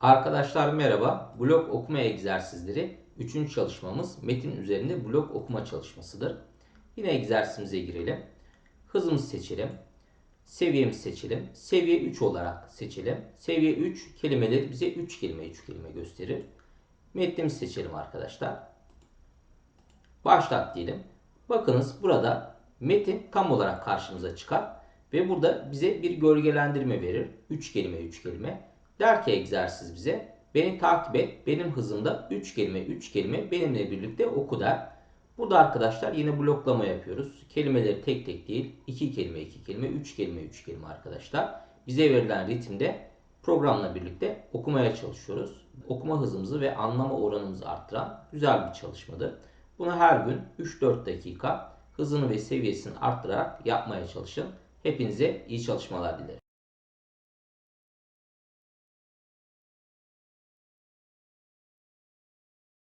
Arkadaşlar merhaba. Blok okuma egzersizleri 3. çalışmamız metin üzerinde blok okuma çalışmasıdır. Yine egzersizimize girelim. Hızımızı seçelim. Seviyemizi seçelim. Seviye 3 olarak seçelim. Seviye 3 kelimeleri bize 3 kelime 3 kelime gösterir. Metnimizi seçelim arkadaşlar. Başlat diyelim. Bakınız burada metin tam olarak karşımıza çıkar ve burada bize bir gölgelendirme verir. 3 kelime 3 kelime. Der ki egzersiz bize beni takip et benim hızımda 3 kelime 3 kelime benimle birlikte oku der. Burada arkadaşlar yine bloklama yapıyoruz. Kelimeleri tek tek değil 2 kelime 2 kelime 3 kelime 3 kelime arkadaşlar. Bize verilen ritimde programla birlikte okumaya çalışıyoruz. Okuma hızımızı ve anlama oranımızı arttıran güzel bir çalışmadır. Bunu her gün 3-4 dakika hızını ve seviyesini arttırarak yapmaya çalışın. Hepinize iyi çalışmalar dilerim.